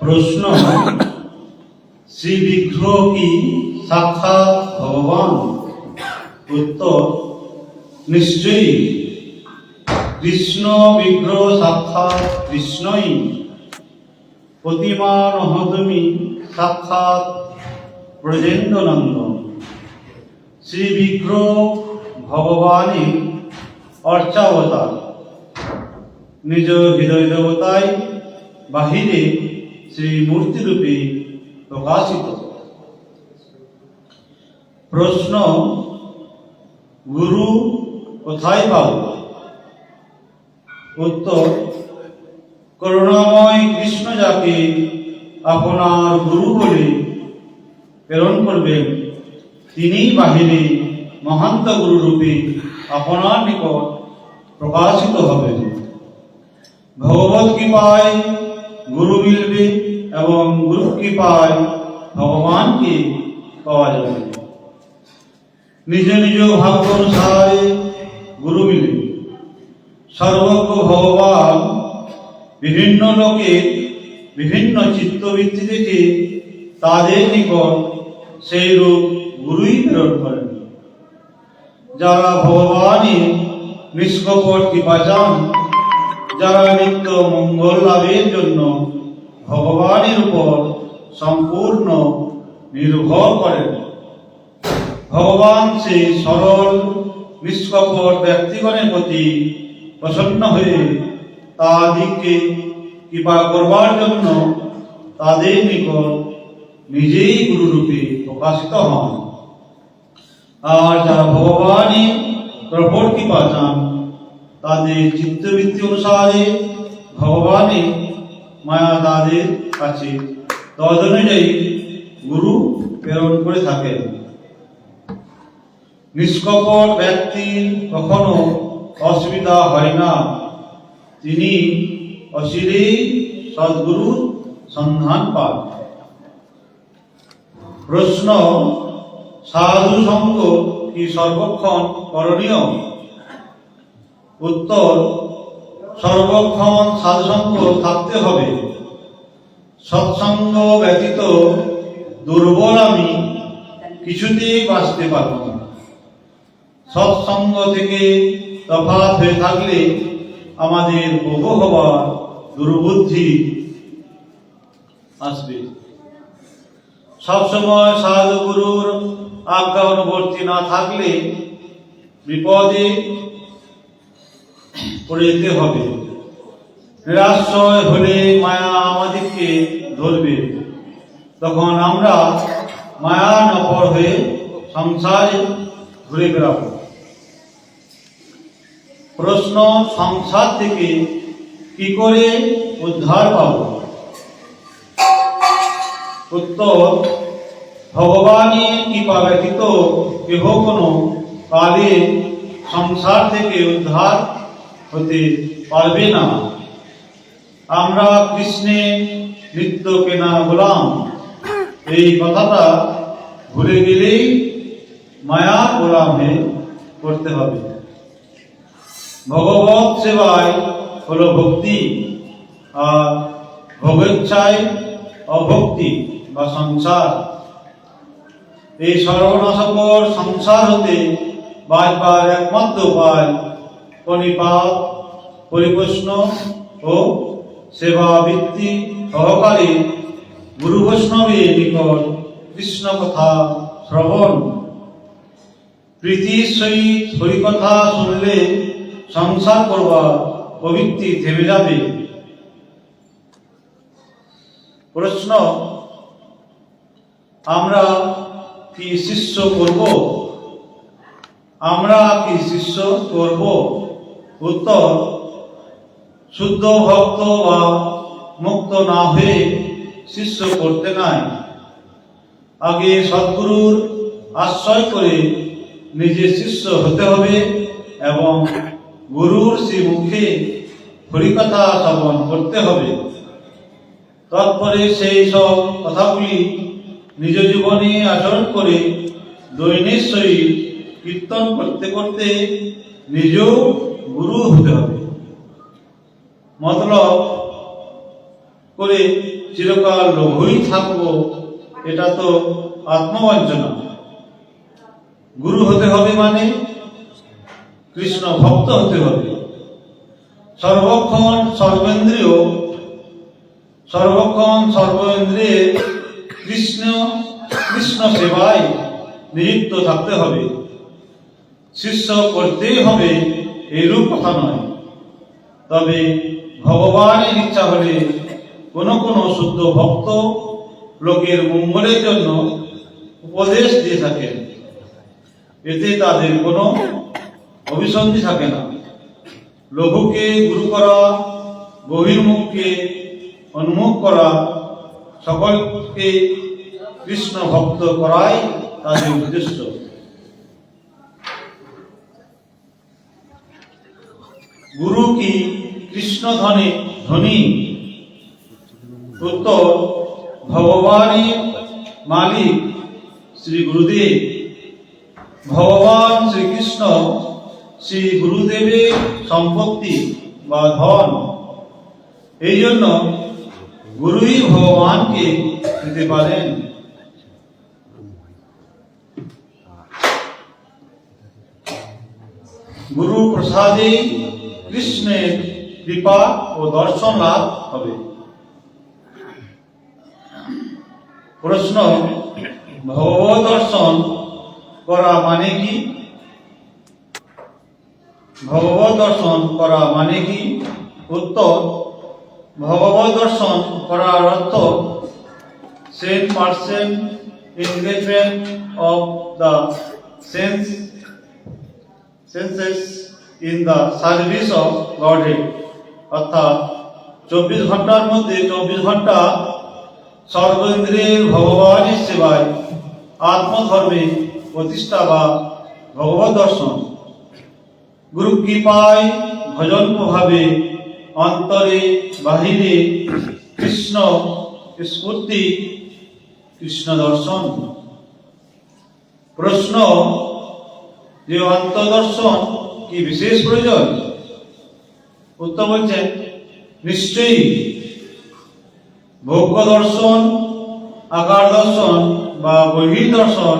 প্রশ্ন, শ্রী বিগ্রহ কি সাক্ষাৎ ভগবান? উত্তর, নিশ্চয়ই। কৃষ্ণ বিগ্রহ সাক্ষাৎ কৃষ্ণই। প্রতিমা নহতমি সাক্ষাৎ ব্রজেন্দ্রনন্দ শ্রী বিগ্রহ ভগবানই অর্চাবতার। নিজ হৃদয় দেবতায় বাহিরে সেই মূর্তিরূপে প্রকাশিত। প্রশ্ন, গুরু কোথায় পাব? উত্তর, করুণাময় কৃষ্ণ যাকে আপনার গুরু বলে প্রেরণ করবেন তিনি বাহিরে মহান্ত গুরু রূপে আপনার নিকট প্রকাশিত হবেন ভগবত কৃপায় গুরু মিলবে এবং গুরু কৃপায় ভগবানকে পাওয়া যাবে। নিজ নিজ ভাগ্য অনুসারে গুরু মিলবে সর্বজ্ঞ ভগবান বিভিন্ন লোকে বিভিন্ন চিত্তবৃত্তি থেকে তাদের নিকট সেই রূপ গুরুই প্রেরণ করেন। যারা ভগবানের নিষ্কপট কৃপা চান যারা নিত্য মঙ্গল লাভের জন্য ভগবানের উপর সম্পূর্ণ নির্ভর করেন। ভগবান সেই সরল, নিষ্কপট ব্যক্তিগণের প্রতি প্রসন্ন হয়ে তাদিগকে কৃপা করবার জন্য তাদের নিকট নিজেই গুরুরূপে প্রকাশিত হন আর যারা ভগবানের প্রবর কৃপা চান তাদের চিত্তবৃত্তি অনুসারে ভগবানের মায়া তাদের কাছে তদ গুরু প্রেরণ করে থাকেন। নিষ্কপট ব্যক্তি কখনো অসুবিধা হয় না। তিনি অচিরেই সদ্গুরুর সন্ধান পান। প্রশ্ন, সাধু সঙ্গ কি সর্বক্ষণ করণীয়? উত্তর, সর্বক্ষণ সাধুসঙ্গ থাকতে হবে। সৎসঙ্গ ব্যতীত দুর্বল আমি কিছুতেই বাঁচতে পারব না। সৎসঙ্গ থেকে তফাৎ হয়ে থাকলে আমাদের বহু হবার দুর্বুদ্ধি আসবে। সবসময় সাধু গুরুর আজ্ঞা অনুবর্তী না থাকলে বিপদে পড়ে যেতে হবে। নিরাশ্রয় হলে মায়া আমাদেরকে ধরবে। তখন আমরা মায়া নপর হয়ে সংসারে ঘুরে বেড়াবো। প্রশ্ন সংসার থেকে কি করে উদ্ধার পাব? উত্তর ভগবানের কৃপা ব্যতীত কেহ কোনো কালে সংসার থেকে উদ্ধার হতে পারবে না। আমরা কৃষ্ণের নিত্য কেনা গোলাম। এই কথাটা ভুলে গেলেই মায়া গোলাম হয়ে করতে হবে। ভগবত সেবায় হলো ভক্তি, আর ভোগেচ্ছায় অভক্তি। বা সংসার। এই সর্বনাশকর সংসার হতে বাঁচবার একমাত্র উপায়, পরিপাক পরিপ্রশ্ন ও সেবা বৃত্তি সহকারে গুরু বৈষ্ণবের নিকট কৃষ্ণ কথা শ্রবণ। প্রীতির সহিত হরিকথা শুনলে সংসার করবার প্রবৃত্তি থেমে যাবে। প্রশ্ন আমরা কি শিষ্য করব? আমরা কি শিষ্য করব? উত্তর, শুদ্ধ ভক্ত বা মুক্ত না হয়ে শিষ্য করতে নাই। আগে সদ্গুরুর আশ্রয় করে নিজে শিষ্য হতে হবে এবং গুরুর শ্রী মুখে হরিকথা শ্রবণ করতে হবে। তারপরে সেই সব কথাগুলি নিজ জীবনে আচরণ করে দৈনিক সহিত কীর্তন করতে করতে নিজেও গুরু হতে হবে। মতলব করে চিরকাল লঘুই থাকব, এটা তো আত্মবঞ্চনা। গুরু হতে হবে মানে কৃষ্ণ ভক্ত হতে হবে। সর্বক্ষণ সর্বেন্দ্রিয়, সর্বক্ষণ সর্বেন্দ্রিয়ে কৃষ্ণ কৃষ্ণ সেবায় নিযুক্ত থাকতে হবে। শিষ্য করতেই হবে এরূপ কথা নয়। তবে ভগবানের ইচ্ছা হলে কোনো কোনো শুদ্ধ ভক্ত লোকের মঙ্গলের জন্য উপদেশ দিয়ে থাকেন। এতে তাদের কোনো অভিসন্ধি থাকে না। লঘুকে গুরু করা বহির্মুখকে উন্মুখ করা সকলকে কৃষ্ণ ভক্ত করাই তাদের উদ্দেশ্য। গুরু কি কৃষ্ণ ধনে ধনী? উত্তর ভগবানের মালিক শ্রী গুরুদেব। ভগবান শ্রীকৃষ্ণ শ্রী গুরুদেবের সম্পত্তি বা ধন। এই জন্য গুরুই ভগবানকে দিতে পারেন গুরু প্রসাদে কৃষ্ণের কৃপা ও দর্শন লাভ হবে প্রশ্ন ভগবত দর্শন করা মানে কি ভগবত দর্শন করা মানে কি উত্তর ভগবত দর্শন করার অর্থ cent percent engagement of the sense, senses in the service of Godhead অর্থাৎ চব্বিশ ঘণ্টার মধ্যে চব্বিশ ঘণ্টা সর্বেন্দ্রিয়ের ভগবানের সেবায় আত্মধর্মে প্রতিষ্ঠা বা ভগবত দর্শন। গুরু কৃপায় ভজন প্রভাবে অন্তরে বাহিরে কৃষ্ণ, স্ফূর্তি, কৃষ্ণ দর্শন। প্রশ্ন, যে অন্তদর্শন কি বিশেষ প্রয়োজন? উত্তর বলছেন নিশ্চয়ই। ভোগ্য দর্শন, আকার দর্শন বা বহির দর্শন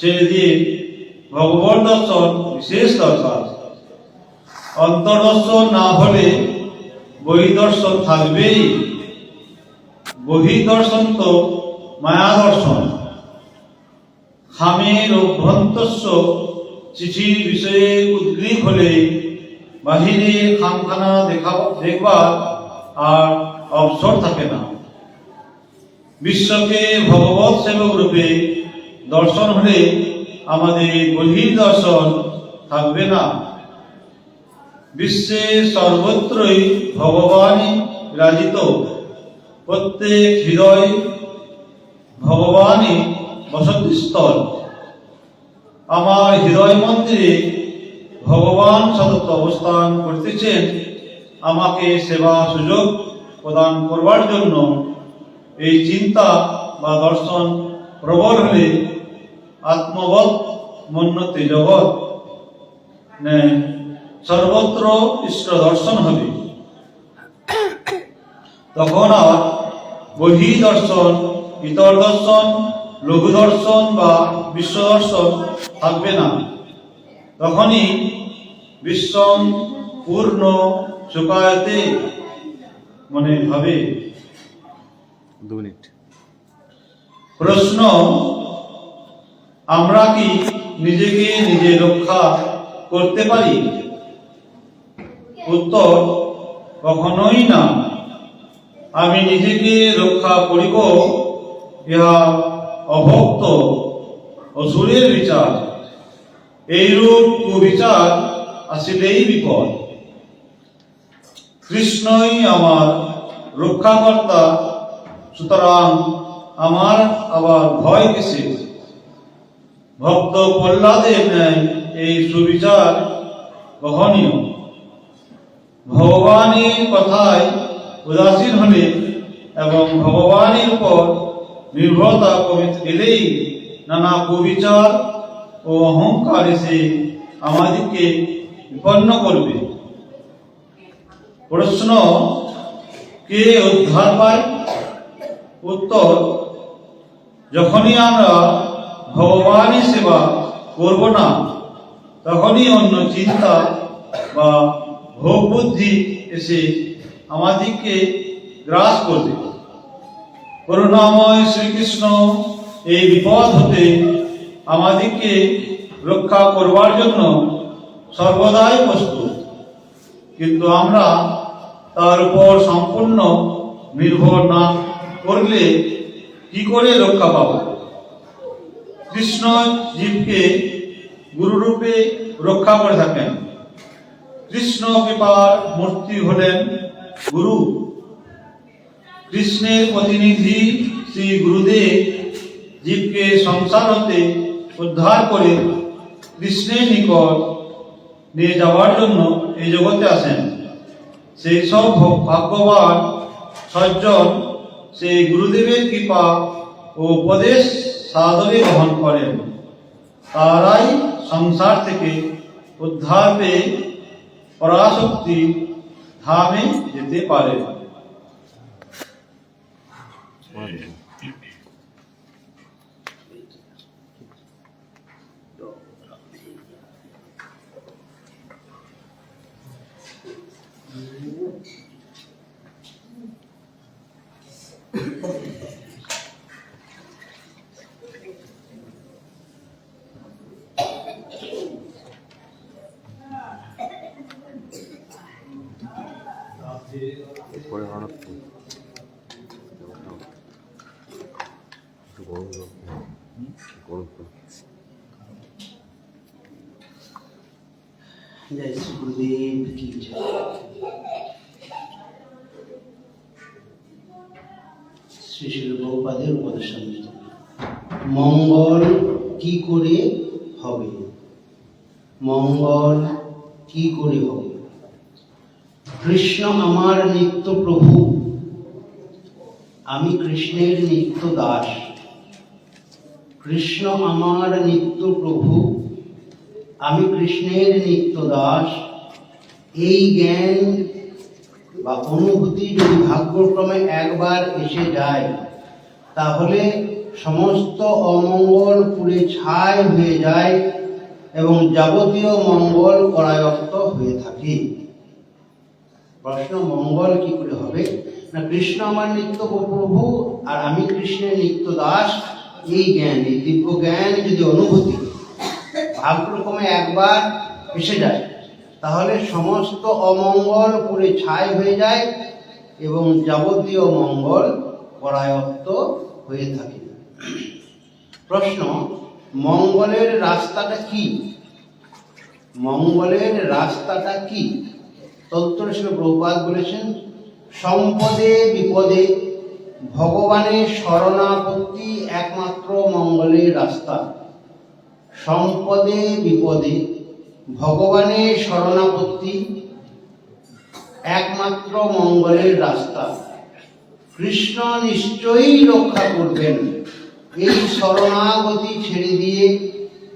ছেড়ে দিয়ে ভগবত দর্শন বিশেষ দরকার। অন্তর্দর্শন না হলে বহির্দর্শন থাকবেই। বহিদর্শন তো মায়া দর্শন। খামের অভ্যন্তস্য চিঠির বিষয়ে উদ্গ্রীব হলে বাহিরে খামখানা দেখা দেখবার আর অবসর থাকে না। বিশ্বকে ভগবৎ সেবক রূপে দর্শন হলে আমাদের বহির দর্শন থাকবে না। বিশ্বে সর্বত্রই ভগবানই রাজিত। প্রত্যেক হৃদয় ভগবানই বসতিস্থল আমার হৃদয় মন্দিরে ভগবান সতত অবস্থান করতেছেন। আমাকে সেবা সুযোগ প্রদান করবার জন্য এই চিন্তা বা দর্শন প্রবল হলে আত্মবৎ মন্যতে জগৎ। নে সর্বত্র ইষ্ট দর্শন হবে। তখন আর বহি দর্শন ইতর দর্শন লঘু দর্শন বা বিশ্ব দর্শন থাকবে না। তখনই বিশ্বম পূর্ণ শুকায়তে মনে হবে দু মিনিট। প্রশ্ন আমরা কি নিজেকে নিজে রক্ষা করতে পারি? উত্তর, কখনোই না। আমি নিজেকে রক্ষা করিব, ইহা অভক্ত অসুরের বিচার। এইরূপ কুবিচার আসিলেই বিপদ। কৃষ্ণই আমার রক্ষাকর্তা, সুতরাং আমার আবার ভয় কিসে? ভক্ত প্রহ্লাদের ন্যায় এই সুবিচার গ্রহণীয় ভগবানের কথায় উদাসীন হলে এবং ভগবানের উপর নির্ভরতা কমিতে গেলেই নানা কুবিচার ও অহংকার এসে আমাদেরকে বিপন্ন করবে। প্রশ্ন, কে উদ্ধার পায়? উত্তর, যখনই আমরা ভগবানই সেবা করব না, তখনই অন্য চিন্তা বা ভোগ বুদ্ধি এসে আমাদেরকে গ্রাস করবে করুণাময় শ্রীকৃষ্ণ, এই বিপদ হতে আমাদেরকে রক্ষা করবার জন্য সর্বদাই প্রস্তুত। কিন্তু আমরা তার উপর সম্পূর্ণ নির্ভর না করলে কি করে রক্ষা পাব? কৃষ্ণ জীবকে গুরুরূপে রক্ষা করে থাকেন। কৃষ্ণ কৃপার মূর্তি হলেন গুরু। কৃষ্ণের প্রতিনিধি শ্রী গুরুদেব জীবকে সংসার হতে উদ্ধার করে কৃষ্ণের নিকট নিয়ে যাওয়ার জন্য এই জগতে আসেন। সেই সব ভ- ভাগ্যবান সজ্জন সেই গুরুদেবের কৃপা ও উপদেশ সাদরে গ্রহণ করেন। তারাই সংসার থেকে উদ্ধার পেয়ে পরাশক্তি ধামে যেতে পারে পরে जय श्री गुरुदेव की जय শ্রী শ্রী বহুপাদের উপদেশামৃত মঙ্গল কি করে হবে মঙ্গল কি করে হবে কৃষ্ণ আমার নিত্য প্রভু আমি কৃষ্ণের নিত্য দাস কৃষ্ণ আমার নিত্য প্রভু আমি কৃষ্ণের নিত্য দাস এই জ্ঞান বা অনুভূতি যদি ভাগ্যক্রমে একবার এসে যায়, তাহলে সমস্ত অমঙ্গল পুড়ে ছাই হয়ে যায় এবং যাবতীয় মঙ্গল করায়ত্ত হয়ে থাকে। প্রশ্ন, মঙ্গল কি করে হবে? না, কৃষ্ণ আমার নিত্য প্রভু আর আমি কৃষ্ণের নিত্য দাস এই জ্ঞান, এই দিব্য জ্ঞান যদি অনুভূতি ভাগ্যক্রমে একবার এসে যায়, তাহলে সমস্ত অমঙ্গল পুরে ছাই হয়ে যায় এবং যাবতীয় মঙ্গল পরায়ত্ত হয়ে থাকে। প্রশ্ন, মঙ্গলের রাস্তাটা কি? মঙ্গলের রাস্তাটা কি? তত্ত্ব হিসেবে প্রভুপাত বলেছেন, সম্পদে বিপদে ভগবানের শরণাপত্তি একমাত্র মঙ্গলের রাস্তা। সম্পদে বিপদে ভগবানের শরণাপত্তি, একমাত্র মঙ্গলের রাস্তা। কৃষ্ণ নিশ্চয়ই রক্ষা করবেন। এই শরণাগতি ছেড়ে দিয়ে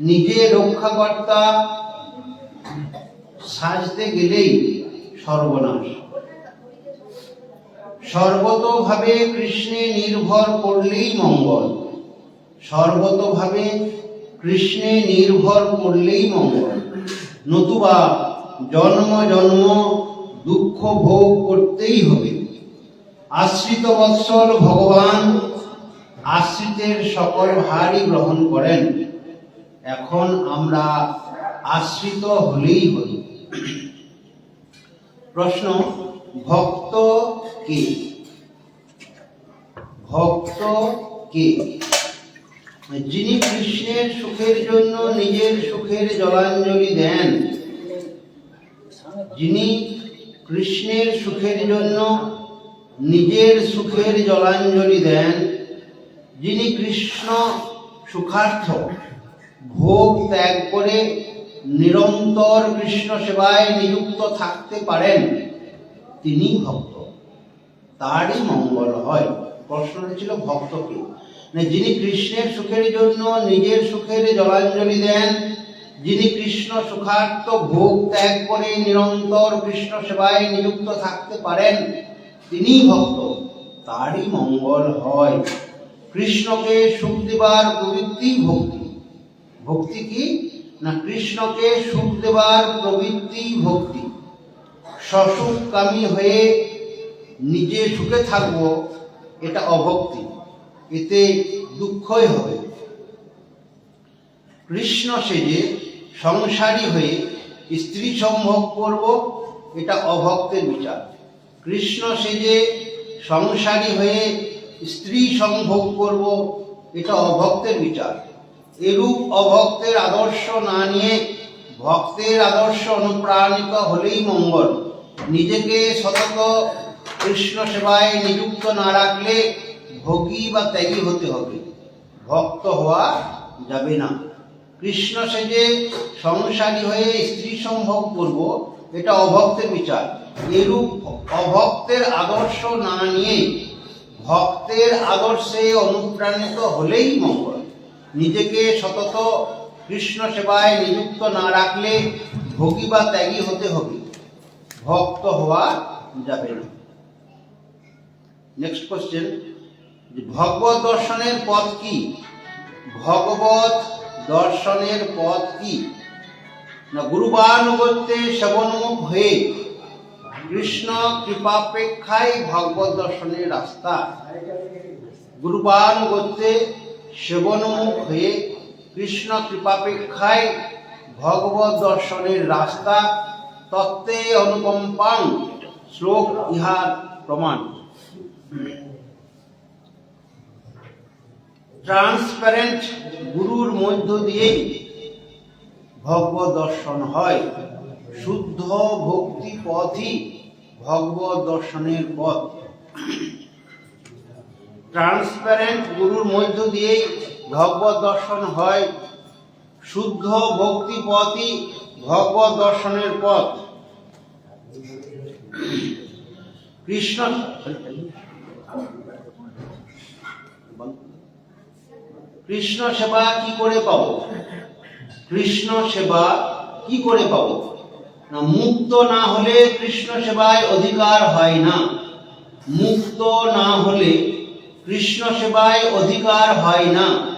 নিজে রক্ষাকর্তা সাজতে গেলেই সর্বনাশ। সর্বতভাবে কৃষ্ণে নির্ভর করলেই মঙ্গল। সর্বতভাবে কৃষ্ণে নির্ভর করলেই মঙ্গল। নতুবা জন্ম জন্ম, দুঃখ ভোগ করতেই হবে। আশ্রিত বৎসল ভগবান আশ্রিতের সকল ভারই গ্রহণ করেন। এখন আমরা আশ্রিত হলেই হই প্রশ্ন, ভক্ত কে? ভক্ত কে? যিনি কৃষ্ণের সুখের জন্য নিজের সুখের জলাঞ্জলি দেন, যিনি কৃষ্ণের সুখের জন্য নিজের সুখের জলাঞ্জলি দেন, যিনি কৃষ্ণ সুখার্থ ভোগ ত্যাগ করে নিরন্তর কৃষ্ণ সেবায় নিযুক্ত থাকতে পারেন তিনি ভক্ত। তারই মঙ্গল হয়। প্রশ্নটা ছিল ভক্তকে যিনি কৃষ্ণের সুখের জন্য নিজের সুখের জলাঞ্জলি দেন, যিনি কৃষ্ণ সুখার্থ ভোগ ত্যাগ করে নিরন্তর কৃষ্ণ সেবায় নিযুক্ত থাকতে পারেন, তিনি ভক্ত, তারই মঙ্গল হয়। কৃষ্ণকে সুখ দেবার প্রবৃত্তি ভক্তি। ভক্তি কি? না, কৃষ্ণকে সুখ দেবার প্রবৃত্তি ভক্তি। সসুখকামী হয়ে নিজে সুখে থাকব, এটা অভক্তি। এতে দুঃখই হবে। কৃষ্ণ সেজে সংসারী হয়ে স্ত্রী সম্ভোগ করব, এটা অভক্তের বিচার। কৃষ্ণ সেজে সংসারী হয়ে স্ত্রী সম্ভোগ করব, এটা অভক্তের বিচার। এরূপ অভক্তের আদর্শ না নিয়ে ভক্তের আদর্শ অনুপ্রাণিত হলেই মঙ্গল। নিজেকে সতত কৃষ্ণ সেবায় নিযুক্ত না রাখলে ভোগী বা ত্যাগী হতে হবে। ভক্ত হওয়া যাবে না। কৃষ্ণ সেজে সংসারী হয়ে স্ত্রী সম্ভোগ করব, এটা অভক্তের বিচার। এরূপ অভক্তের আদর্শ না নিয়ে ভক্তের আদর্শে অনুপ্রাণিত হলেই মঙ্গল। নিজেকে সতত কৃষ্ণ সেবায় নিযুক্ত না রাখলে ভোগী বা ত্যাগী হতে হবে। ভক্ত হওয়া যাবে না। নেক্সট কোশ্চেন ভগবত দর্শনের পথ কি? ভগবত দর্শনের পথ কি? না, গুরুবানুগত্যে সেবনমুখ হয়ে কৃষ্ণ কৃপাপেক্ষাই ভগবত দর্শনের রাস্তা। গুরুবানুগত্যে সেবনমুখ হয়ে কৃষ্ণ কৃপাপেক্ষাই ভগবত দর্শনের রাস্তা তত্ত্বে অনুকম্পাং শ্লোক ইহার প্রমাণ। ট্রান্সপারেন্ট গুরুর মধ্য দিয়েই ভগব দর্শন হয়। শুদ্ধ ভক্তি পথই ভগবত দর্শনের পথ। ট্রান্সপারেন্ট গুরুর মধ্য দিয়েই ভগবত দর্শন হয়। শুদ্ধ ভক্তি পথই ভগবত দর্শনের পথ। কৃষ্ণ কৃষ্ণ সেবা কি করে পাবো? কৃষ্ণ সেবা কি করে পাবো? না, মুক্ত না হলে কৃষ্ণ সেবায় অধিকার হয় না। মুক্ত না হলে কৃষ্ণ সেবায় অধিকার হয় না।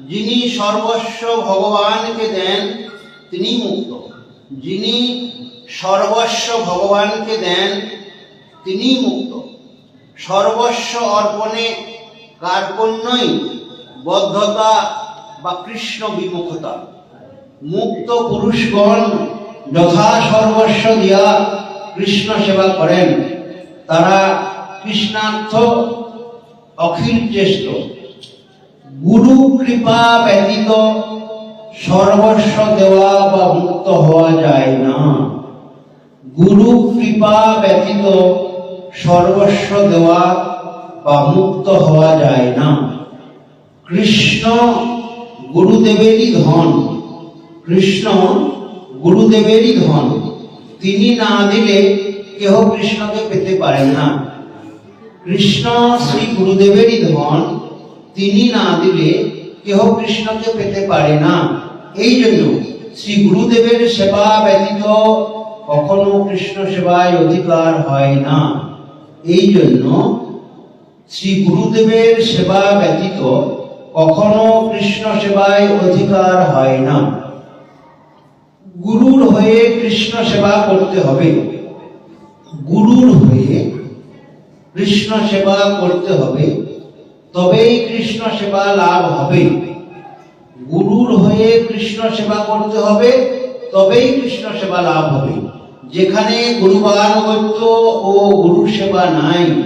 যিনি সর্বস্ব ভগবানকে দেন, তিনি মুক্ত। যিনি সর্বস্ব ভগবানকে দেন, তিনি মুক্ত। সর্বস্ব অর্পণে কার্পণ্যই বদ্ধতা বা কৃষ্ণ বিমুখতা। মুক্ত পুরুষগণ যথা সর্বস্ব দিয়া কৃষ্ণ সেবা করেন, তারা কৃষ্ণার্থ অখিল চেষ্ট গুরু কৃপা ব্যতীত সর্বস্ব দেওয়া বা মুক্ত হওয়া যায় না। গুরু কৃপা ব্যতীত সর্বস্ব দেওয়া বা মুক্ত হওয়া যায় না। কৃষ্ণ গুরুদেবেরই ধন। কৃষ্ণ গুরুদেবেরই ধন। তিনি না দিলে কেহ কৃষ্ণকে পেতে পারে না। কৃষ্ণ শ্রী গুরুদেবেরই ধন। তিনি না দিলে কেহ কৃষ্ণকে পেতে পারে না। এই জন্য শ্রী গুরুদেবের সেবা ব্যতীত কখনো কৃষ্ণ সেবায় অধিকার হয় না। এই জন্য শ্রী গুরুদেবের সেবা ব্যতীত কখনো কৃষ্ণ সেবায় অধিকার হয় না। গুরুর হয়ে কৃষ্ণ সেবা করতে হবে। গুরুর হয়ে কৃষ্ণ সেবা করতে হবে, তবেই কৃষ্ণ সেবা লাভ হবে। গুরুর হয়ে কৃষ্ণ সেবা করতে হবে, তবেই কৃষ্ণ সেবা লাভ হবে। যেখানে গুরুবানুগত্য ও গুরু সেবা নাই,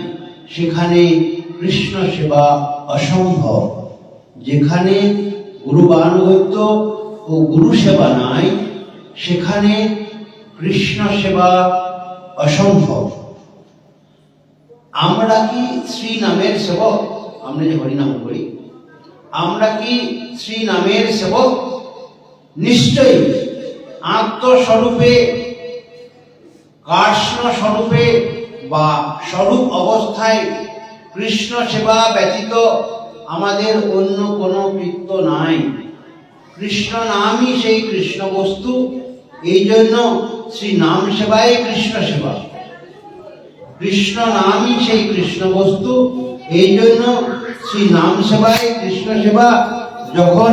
সেখানে কৃষ্ণ সেবা অসম্ভব। যেখানে গুরুবানুগত্য ও গুরু সেবা নাই, সেখানে কৃষ্ণ সেবা অসম্ভব। আমরা কি শ্রী নামের সেবক? আমরা যে হরিনাম করি। আমরা কি শ্রী নামের সেবক? নিশ্চয়ই। আত্মস্বরূপে কাষ্ণ স্বরূপে বা স্বরূপ অবস্থায় কৃষ্ণ সেবা ব্যতীত আমাদের অন্য কোনো কৃত্য নাই। কৃষ্ণ নামই সেই কৃষ্ণ বস্তু এই জন্য শ্রী নাম সেবায় কৃষ্ণ সেবা। কৃষ্ণ নামই সেই কৃষ্ণ বস্তু এই জন্য শ্রী নাম সেবায় কৃষ্ণ সেবা যখন